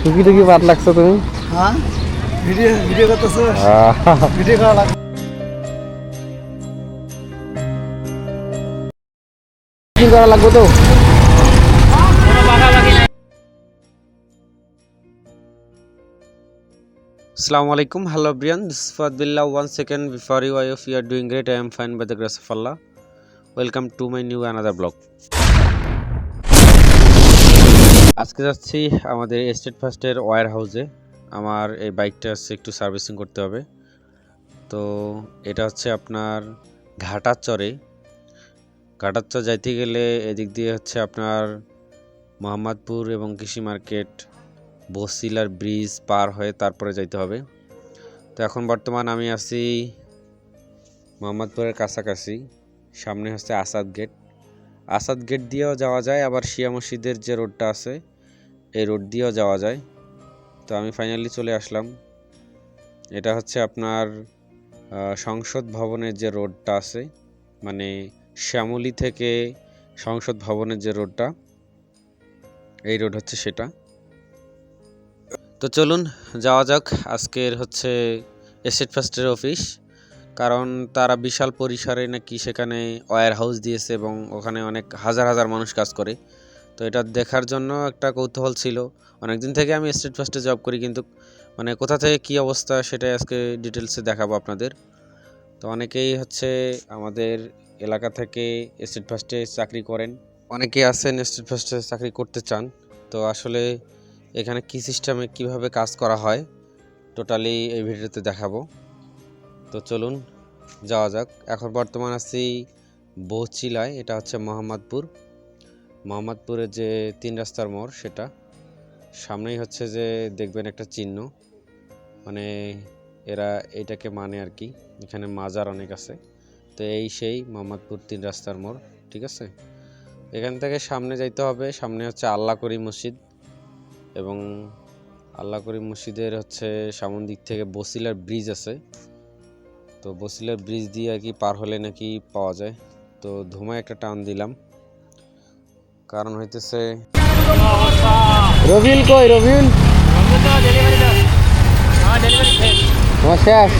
সুখী টুকি বাদ লাগছো তুমি হ্যাঁ ভিডিও ভিডিও করতেছে ভিডিও করা লাগবে করা লাগবে তো alaikum. Hello, Brian. This is Fadbillah. One second before you, I hope you are doing great. I am fine by the grace of Allah. Welcome to my new another blog. আজকে যাচ্ছি আমাদের state ফার্স্টের wire হাউসে আমার এই বাইকটা হচ্ছে একটু সার্ভিসিং করতে হবে। তো এটা হচ্ছে আপনার ঘাটার চরে ঘাটার চর যাইতে গেলে এদিক দিয়ে হচ্ছে আপনার মোহাম্মদপুর এবং কৃষি মার্কেট, বসিলার ব্রিজ পার হয়ে তারপরে যাইতে হবে। তো এখন বর্তমান আমি আছি মোহাম্মদপুরের কাছাকাছি। সামনে হচ্ছে আসাদ গেট আসাদ গেট দিয়েও যাওয়া যায়, আবার শিয়া মসজিদের যে রোডটা আছে এই রোড দিয়েও যাওয়া যায়। তো আমি ফাইনালি চলে আসলাম। এটা হচ্ছে আপনার সংসদ ভবনের যে রোডটা আছে মানে শ্যামলী থেকে সংসদ ভবনের যে রোডটা এই রোড হচ্ছে সেটা। তো চলুন, যাওয়া যাক আজকের হচ্ছে এসেট ফার্স্টের অফিস কারণ তারা বিশাল পরিসরে নাকি সেখানে ওয়্যার হাউস দিয়েছে এবং ওখানে অনেক হাজার হাজার মানুষ কাজ করে। তো এটা দেখার জন্য একটা কৌতূহল ছিল। অনেকদিন থেকে আমি স্টেট ফার্স্টে জব করি, কিন্তু মানে কোথা থেকে কী অবস্থা সেটাই আজকে ডিটেলসে দেখাবো আপনাদের। তো অনেকেই হচ্ছে আমাদের এলাকা থেকে স্টেট ফার্স্টে চাকরি করেন। অনেকেই আছেন স্টেট ফার্স্টে চাকরি করতে চান। তো আসলে এখানে কি সিস্টেমে কীভাবে কাজ করা হয় টোটালি এই ভিডিওতে দেখাবো। তো চলুন, যাওয়া যাক। এখন বর্তমান আছি বৌচিলায়, এটা হচ্ছে মোহাম্মদপুর। মোহাম্মদপুরের যে তিন রাস্তার মোড়, সেটা। সামনেই হচ্ছে যে দেখবেন একটা চিহ্ন। মানে এরা এটাকে মানে আর কি। এখানে মাজার অনেক আছে। তো এই সেই মোহাম্মদপুর তিন রাস্তার মোড়, ঠিক আছে? এখান থেকে সামনে যাইতে হবে। সামনে হচ্ছে আল্লাহ করি মসজিদ এবং আল্লাহ করিম মসজিদের হচ্ছে সামন দিক থেকে বসিলার ব্রিজ আছে। তো বসিলার ব্রিজ দিয়ে আর কি পার হলে নাকি পাওয়া যায়। তো ধুমায় একটা টান দিলাম। কারণ হইতেছে রবিল কই রবিউল? তোমার শেষ?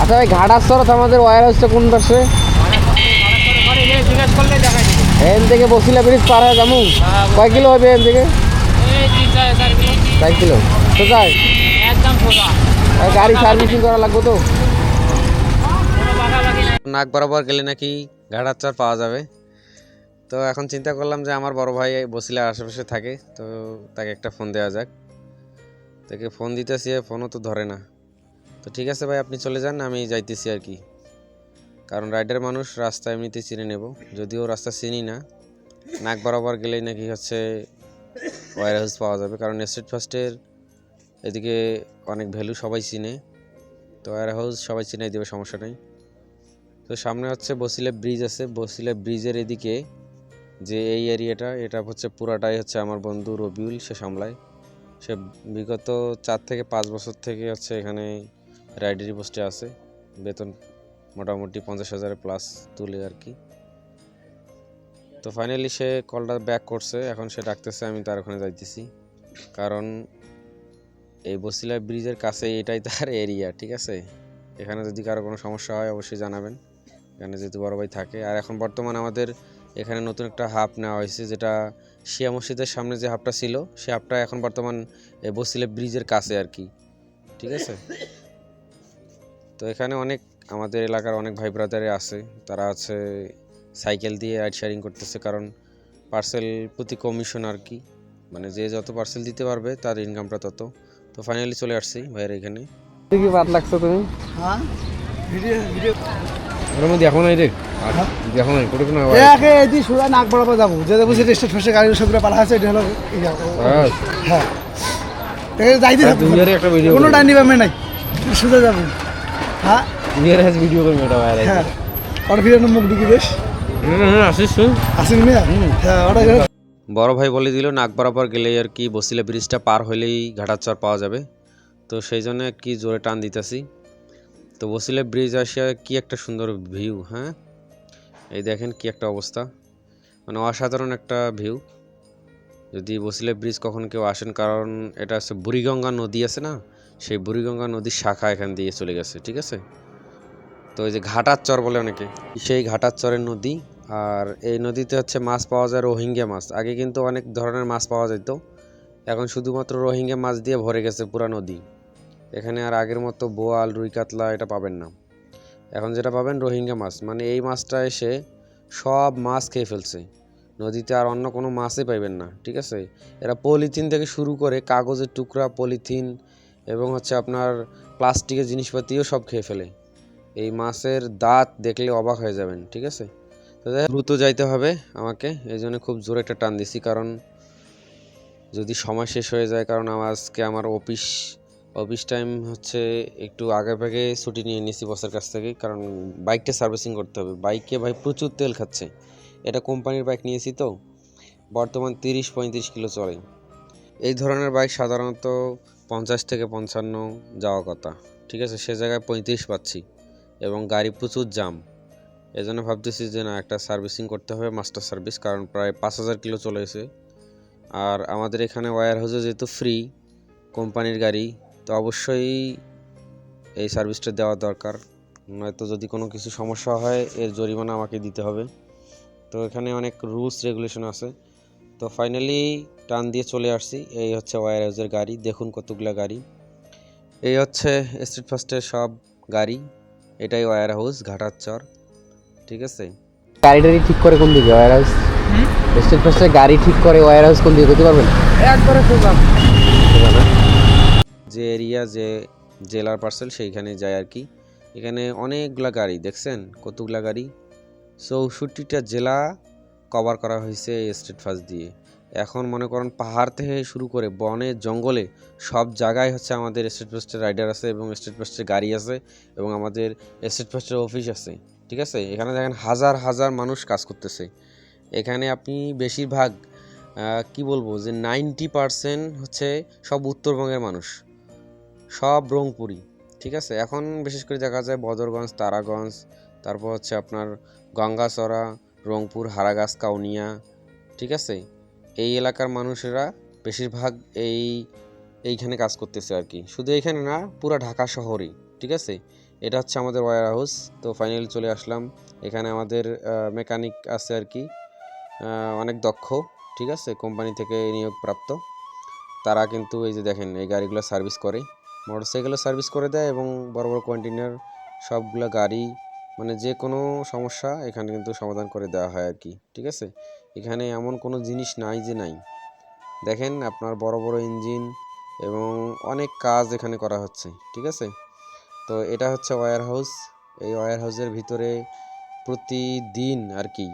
আচ্ছা ভাই ঘাটার সরত আমাদের ওয়্যার হাউসটা কোন পাশে? এখান থেকে বসিলা ব্রিজ পার হয়ে যাব। কয় কিলো হবে এখান থেকে? চার কিলো? যাই গাড়ি সার্ভিসিং করা লাগবে তো। নাক বরাবর গেলে নাকি ঘাটার চর পাওয়া যাবে? তো এখন চিন্তা করলাম যে আমার বড় ভাই বসিলার আশেপাশে থাকে, তো তাকে একটা ফোন দেওয়া যাক। তাকে ফোন দিতেছি ফোনও তো ধরে না। তো ঠিক আছে ভাই, আপনি চলে যান, আমি যাইতেছি আর কি। কারণ রাইডার মানুষ রাস্তা এমনিতেই চিনে নেব। যদিও রাস্তা চিনি না, নাক বরাবর গেলেই নাকি হচ্ছে ওয়ার হাউস পাওয়া যাবে। কারণ স্ট্রিট ফার্স্টের এদিকে অনেক ভ্যালু সবাই চিনে। তো ওয়ার হাউস সবাই চিনাই দেবে সমস্যা নেই। তো সামনে হচ্ছে বসিলে ব্রিজ আছে। বসিলে ব্রিজের এদিকে যে এই এরিয়াটা, এটা হচ্ছে পুরাটাই হচ্ছে আমার বন্ধু রবিউল, সে সামলায়। সে বিগত চার থেকে পাঁচ বছর থেকে হচ্ছে এখানে রাইডারি পোস্টে আছে। বেতন মোটামুটি পঞ্চাশ হাজারের প্লাস তুলে আর কি। তো ফাইনালি সে কলটা ব্যাক করছে, এখন সে ডাকতেছে, আমি তার ওখানে যাইতেছি। কারণ এই বসিলা ব্রিজের কাছে এটাই তার এরিয়া ঠিক আছে? এখানে যদি কারও কোনো সমস্যা হয়, অবশ্যই জানাবেন। এখানে যেহেতু বড় ভাই থাকে। আর এখন বর্তমান আমাদের এখানে নতুন একটা হাব নেওয়া হয়েছে যেটা শিয়া মসজিদের সামনে যে হাবটা ছিল সে হাবটা এখন বর্তমান বসিলে ব্রিজের কাছে আর কি। ঠিক আছে? তো এখানে অনেক আমাদের এলাকার অনেক ভাই ব্রাদারে আছে। তারা আছে সাইকেল দিয়ে রাইড শেয়ারিং করতেছে কারণ পার্সেল প্রতি কমিশন আর কি। মানে যে যত পার্সেল দিতে পারবে তার ইনকামটা তত। তো ফাইনালি চলে আসছি ভাইয়ের এখানে। কি বাদ লাগছো তুমি? হ্যাঁ? ভিডিও ভিডিও এখন নাই রে। এখন করে কোনো একে এদি সুরা নাক বরাবর যাব। যে যাব সেটা স্টেট ফার্স্টে সবগুলো পালা আছে এটা হলো হ্যাঁ। যাইতে থাকব। তুমি আর একটা ভিডিও কোনো ডাইনি ব্যামে নাই। সুদে যাব। হ্যাঁ। তুমি আর ভিডিও করবে এটা ভাই হ্যাঁ। ওটা ফিরে মুখ ঢুকি বেশ। আসিস তুই আসেন হ্যাঁ ওটা বড় ভাই বলে দিল নাক বরাবর গেলে আর কি বসিলা ব্রিজটা পার হলেই ঘাটাচর পাওয়া যাবে। তো সেই জন্য কি জোরে টান দিতেছি। তো বসিলা ব্রিজ আসিয়া কি একটা সুন্দর ভিউ হ্যাঁ? এই দেখেন কি একটা অবস্থা। মানে অসাধারণ একটা ভিউ যদি বসিলে ব্রিজ কখন কেউ আসেন, কারণ এটা হচ্ছে বুড়িগঙ্গা নদী আছে না? সেই বুড়িগঙ্গা নদীর শাখা এখান দিয়ে চলে গেছে, ঠিক আছে? তো এই যে ঘাটার চর বলে অনেকে। সেই ঘাটার চরের নদী, আর এই নদীতে হচ্ছে মাছ পাওয়া যায় রোহিঙ্গা মাছ। আগে কিন্তু অনেক ধরনের মাছ পাওয়া যেত। এখন শুধুমাত্র রোহিঙ্গা মাছ দিয়ে ভরে গেছে পুরা নদী। এখানে আর আগের মতো বোয়াল রুই কাতলা এটা পাবেন না। এখন যেটা পাবেন রোহিঙ্গা মাছ। মানে এই মাছটা এসে সব মাছ খেয়ে ফেলছে। নদীতে আর অন্য কোনো মাছই পাইবেন না, ঠিক আছে? এরা পলিথিন থেকে শুরু করে কাগজের টুকরা, পলিথিন এবং হচ্ছে আপনার প্লাস্টিকের জিনিসপাতিও সব খেয়ে ফেলে। এই মাছের দাঁত দেখলে অবাক হয়ে যাবেন, ঠিক আছে? তো দ্রুত যাইতে হবে আমাকে। এই জন্য খুব জোরে একটা টান দিছি, কারণ যদি সময় শেষ হয়ে যায়, কারণ আমার আজকে আমার অফিস অফিস টাইম হচ্ছে একটু আগে ভাগে ছুটি নিয়ে নিয়েছি বসের কাছ থেকে, কারণ বাইকটা সার্ভিসিং করতে হবে। বাইকে ভাই প্রচুর তেল খাচ্ছে। এটা কোম্পানির বাইক নিয়েছি তো, বর্তমান তিরিশ পঁয়ত্রিশ কিলো চলে। এই ধরনের বাইক সাধারণত পঞ্চাশ থেকে পঞ্চান্ন যাওয়া কথা, ঠিক আছে? সে জায়গায় পঁয়ত্রিশ পাচ্ছি এবং গাড়ি প্রচুর জাম। এই জন্য ভাবতেছি যে না, একটা সার্ভিসিং করতে হবে, মাস্টার সার্ভিস, কারণ প্রায় পাঁচ হাজার কিলো চলে এসে আর আমাদের এখানে ওয়্যার হাউসে যেহেতু ফ্রি কোম্পানির গাড়ি তো অবশ্যই এই সার্ভিসটা দেওয়া দরকার। নয়তো যদি কোনো কিছু সমস্যা হয় এর জরিমানা আমাকে দিতে হবে। তো এখানে অনেক রুলস রেগুলেশন আছে। তো ফাইনালি টান দিয়ে চলে আসছি। এই হচ্ছে ওয়্যার হাউসের গাড়ি। দেখুন কতগুলো গাড়ি। এই হচ্ছে স্ট্রিট ফাস্টের সব গাড়ি। এটাই ওয়্যার হাউস ঘাটার চর ঠিক আছে? গাড়ি টাড়ি ঠিক করে কোন দিকে? ওয়ার হাউস স্টেট ফার্স্টে গাড়ি ঠিক করে ওয়ার হাউস কোন দিকে? করতে পারবেন? একবারে সোজা যে এরিয়া, যে জেলার পার্সেল সেইখানে যায় আর কি। এখানে অনেকগুলা গাড়ি, দেখছেন? কতগুলা গাড়ি? চৌষট্টিটা জেলা কভার করা হয়েছে স্টেট ফাস্ট দিয়ে। এখন মনে করেন পাহাড় থেকে শুরু করে বনে, জঙ্গলে সব জায়গায় হচ্ছে আমাদের স্টেট ফাস্টের রাইডার আছে এবং স্টেট ফাস্টের গাড়ি আছে এবং আমাদের স্টেট ফাস্টের অফিস আছে। ঠিক আছে? এখানে দেখেন হাজার হাজার মানুষ কাজ করতেছে। এখানে আপনি বেশিরভাগ কি বলব? যে নাইনটি পার্সেন্ট হচ্ছে সব উত্তরবঙ্গের মানুষ। সব রংপুরি, ঠিক আছে? এখন বিশেষ করে দেখা যায় বদরগঞ্জ, তারাগঞ্জ, তারপর হচ্ছে আপনার গঙ্গাচড়া রংপুর, হারাগাছ, কাউনিয়া, ঠিক আছে? এই এলাকার মানুষেরা বেশিরভাগ এই, এইখানে কাজ করতেছে আর কি। শুধু এইখানে না, পুরো ঢাকা শহরেই, ঠিক আছে? এটা হচ্ছে আমাদের ওয়্যার হাউস তো ফাইনালি চলে আসলাম। এখানে আমাদের মেকানিক আছে আর কি অনেক দক্ষ, ঠিক আছে? কোম্পানি থেকে নিয়োগপ্রাপ্ত। তারা কিন্তু এই যে দেখেন, এই গাড়িগুলো সার্ভিস করে। মোটরসাইকেলও সার্ভিস করে দেয় এবং বড় বড় কন্টেনার সবগুলো গাড়ি মানে যে কোনো সমস্যা এখানে কিন্তু সমাধান করে দেওয়া হয় আর কি, ঠিক আছে? এখানে এমন কোনো জিনিস নাই যে নাই। দেখেন আপনার বড় বড় ইঞ্জিন এবং অনেক কাজ এখানে করা হচ্ছে, ঠিক আছে? তো এটা হচ্ছে ওয়্যার হাউস। এই ওয়্যার হাউসের ভিতরে প্রতিদিন আর কি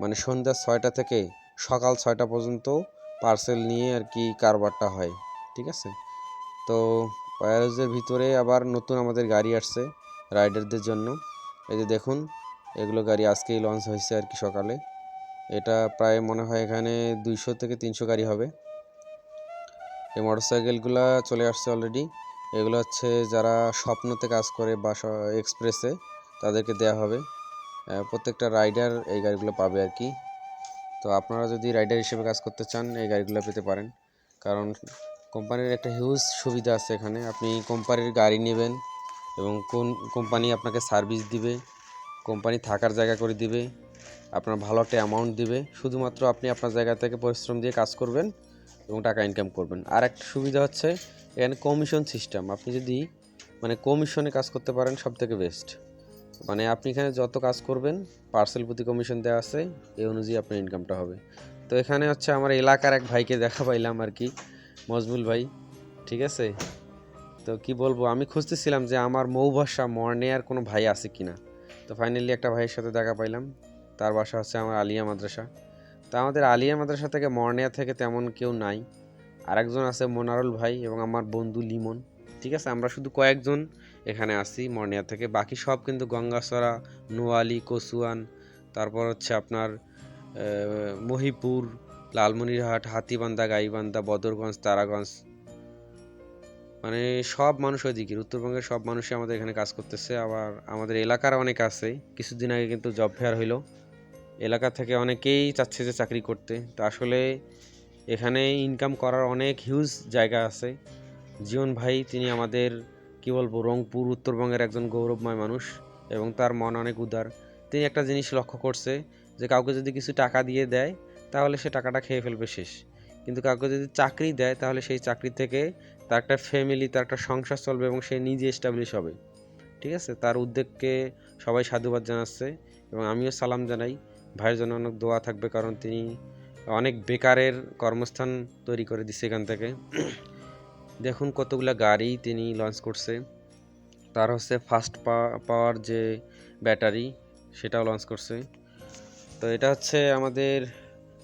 মানে সন্ধ্যা ছয়টা থেকে সকাল ছয়টা পর্যন্ত পার্সেল নিয়ে আর কি কারবারটা হয়, ঠিক আছে? তো হাউসের ভিতরে আবার নতুন আমাদের গাড়ি আসছে রাইডারদের জন্য। এই যে দেখুন, এগুলো গাড়ি আজকেই লঞ্চ হয়েছে আর কি সকালে। এটা প্রায় মনে হয় এখানে দুইশো থেকে তিনশো গাড়ি হবে। এই মোটরসাইকেলগুলো চলে আসছে অলরেডি এগুলো হচ্ছে যারা স্বপ্নতে কাজ করে বা এক্সপ্রেসে তাদেরকে দেয়া হবে। প্রত্যেকটা রাইডার এই গাড়িগুলো পাবে আর কি। তো আপনারা যদি রাইডার হিসেবে কাজ করতে চান, এই গাড়িগুলো পেতে পারেন। কারণ কোম্পানির একটা হিউজ সুবিধা আছে এখানে। আপনি কোম্পানির গাড়ি নেবেন এবং কোন কোম্পানি আপনাকে সার্ভিস দিবে, কোম্পানি থাকার জায়গা করে দিবে, আপনার ভালো একটা অ্যামাউন্ট দিবে, শুধুমাত্র আপনি আপনার জায়গা থেকে পরিশ্রম দিয়ে কাজ করবেন এবং টাকা ইনকাম করবেন। আর একটা সুবিধা হচ্ছে, এখানে কমিশন সিস্টেম আপনি যদি মানে কমিশনে কাজ করতে পারেন সব থেকে বেস্ট মানে আপনি এখানে যত কাজ করবেন পার্সেল প্রতি কমিশন দেওয়া আছে, এই অনুযায়ী আপনার ইনকামটা হবে। তো এখানে হচ্ছে আমার এলাকার এক ভাইকে দেখা পাইলাম আর কি। মজবুল ভাই, ঠিক আছে? তো কি বলব, আমি খুঁজতেছিলাম যে আমার মৌভাষা মর্নে আর কোনো ভাই আছে কি না তো ফাইনালি একটা ভাইয়ের সাথে দেখা পাইলাম। তার বাসা হচ্ছে আমার আলিয়া মাদ্রাসা। তো আমাদের আলিয়া মাদ্রাসা থেকে মর্নিয়া থেকে তেমন কেউ নাই। আরেকজন আছে মোনারুল ভাই এবং আমার বন্ধু লিমন, ঠিক আছে? আমরা শুধু কয়েকজন এখানে আসি মর্নিয়া থেকে। বাকি সব কিন্তু গঙ্গাসরা নোয়ালি কসুয়ান তারপর হচ্ছে আপনার মহিপুর লালমনিরহাট, হাতিবান্ধা, গাইবান্ধা, বদরগঞ্জ, তারাগঞ্জ মানে সব মানুষ ওইদিকে। উত্তরবঙ্গের সব মানুষই আমাদের এখানে কাজ করতেছে। আবার আমাদের এলাকার অনেক আছে। কিছুদিন আগে কিন্তু জব ফেয়ার হইল। এলাকা থেকে অনেকেই চাচ্ছে যে চাকরি করতে। তো আসলে এখানে ইনকাম করার অনেক হিউজ জায়গা আছে। জীবন ভাই, তিনি আমাদের, কি বলব, রংপুর, উত্তরবঙ্গের একজন গৌরবময় মানুষ এবং তার মন অনেক উদার। তিনি একটা জিনিস লক্ষ্য করছে যে কাউকে যদি কিছু টাকা দিয়ে দেয় তাহলে সে টাকাটা খেয়ে ফেলবে শেষ। কিন্তু কাউকে যদি চাকরি দেয়, তাহলে সেই চাকরি থেকে তার একটা ফ্যামিলি তার একটা সংসার চলবে এবং সে নিজে এস্টাবলিশ হবে। ঠিক আছে? তার উদ্যোগকে সবাই সাধুবাদ জানাচ্ছে এবং আমিও সালাম জানাই। ভাইয়ের জন্য অনেক দোয়া থাকবে কারণ তিনি অনেক বেকারের কর্মস্থান তৈরি করে দিচ্ছে এখান থেকে। দেখুন কতগুলো গাড়ি তিনি লঞ্চ করছে। তার হচ্ছে ফাস্ট পাওয়ার যে ব্যাটারি, সেটাও লঞ্চ করছে। তো এটা হচ্ছে আমাদের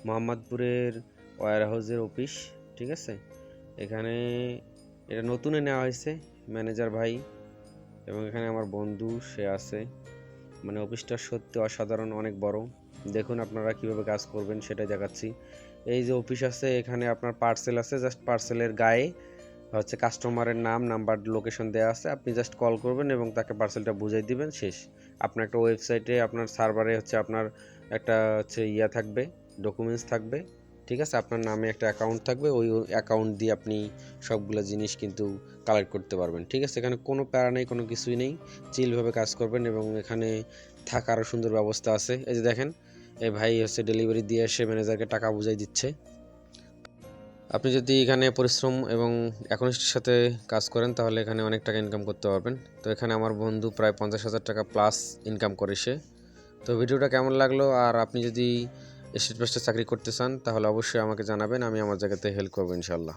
মোহাম্মদপুরের ওয়ার হাউসের অফিস, ঠিক আছে? এখানে এটা নতুনে নেওয়া হয়েছে ম্যানেজার ভাই এবং এখানে আমার বন্ধু, সে আছে। মানে অফিসটা সত্যি অসাধারণ, অনেক বড়। দেখুন আপনারা কীভাবে কাজ করবেন, সেটাই দেখাচ্ছি। এই যে অফিস আছে, এখানে আপনার পার্সেল আছে জাস্ট পার্সেলের গায়ে হচ্ছে কাস্টমারের নাম নাম্বার লোকেশন দেওয়া আছে। আপনি জাস্ট কল করবেন এবং তাকে পার্সেলটা বুঝিয়ে দিবেন, শেষ। আপনার একটা ওয়েবসাইটে আপনার সার্ভারে হচ্ছে আপনার একটা হচ্ছে ইয়া থাকবে। ডকুমেন্টস থাকবে, ঠিক আছে? আপনার নামে একটা অ্যাকাউন্ট থাকবে, ওই অ্যাকাউন্ট দিয়ে আপনি সবগুলো জিনিস কিন্তু কালেক্ট করতে পারবেন, ঠিক আছে? এখানে কোনো প্যারা নেই, কোনো কিছুই নেই। চিলভাবে কাজ করবেন এবং এখানে থাকারও সুন্দর ব্যবস্থা আছে। এই যে দেখেন এই ভাই হচ্ছে ডেলিভারি দিয়ে এসে ম্যানেজারকে টাকা বুঝাই দিচ্ছে। আপনি যদি এখানে পরিশ্রম এবং একনিষ্ঠের সাথে কাজ করেন, তাহলে এখানে অনেক টাকা ইনকাম করতে পারবেন। তো এখানে আমার বন্ধু প্রায় পঞ্চাশ হাজার টাকা প্লাস ইনকাম করে সে। তো ভিডিওটা কেমন লাগল? আর আপনি যদি স্টেট পোস্টে চাকরি করতে চান তাহলে অবশ্যই আমাকে জানাবেন আমি আমার জায়গাতে হেল্প করব ইনশাল্লাহ